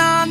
นั้น